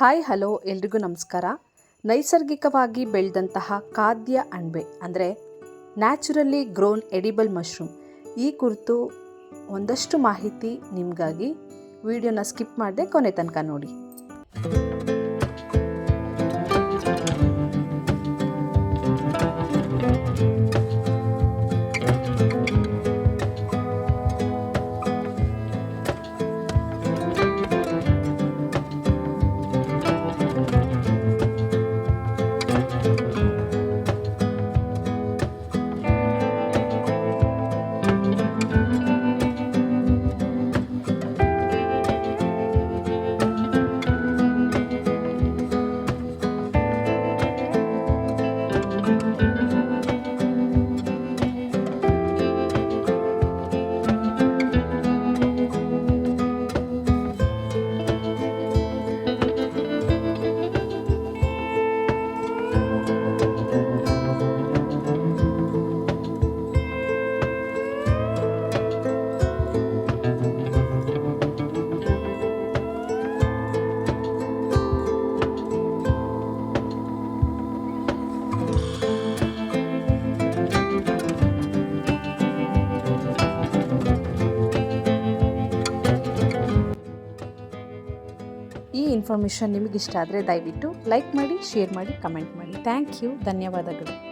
Hi, hello, ಎಲ್ರಿಗೂ ನಮಸ್ಕಾರ. ನೈಸರ್ಗಿಕವಾಗಿ ಬೆಳೆದಂತಹ ಖಾದ್ಯ ಅಣ್ಬೆ ಅಂದರೆ ನ್ಯಾಚುರಲಿ ಗ್ರೋನ್ ಎಡಿಬಲ್ ಮಶ್ರೂಮ್. ಈ ಕುರಿತು ಒಂದಷ್ಟು ಮಾಹಿತಿ ನಿಮಗಾಗಿ. ವಿಡಿಯೋನ ಸ್ಕಿಪ್ ಮಾಡದೆ ಕೊನೆ ತನಕ ನೋಡಿ. ಈ ಇನ್ಫಾರ್ಮೇಷನ್ ನಿಮಗಿಷ್ಟ ಆದರೆ ದಯವಿಟ್ಟು ಲೈಕ್ ಮಾಡಿ ಶೇರ್ ಮಾಡಿ ಕಮೆಂಟ್ ಮಾಡಿ. Thank you. ಧನ್ಯವಾದಗಳು.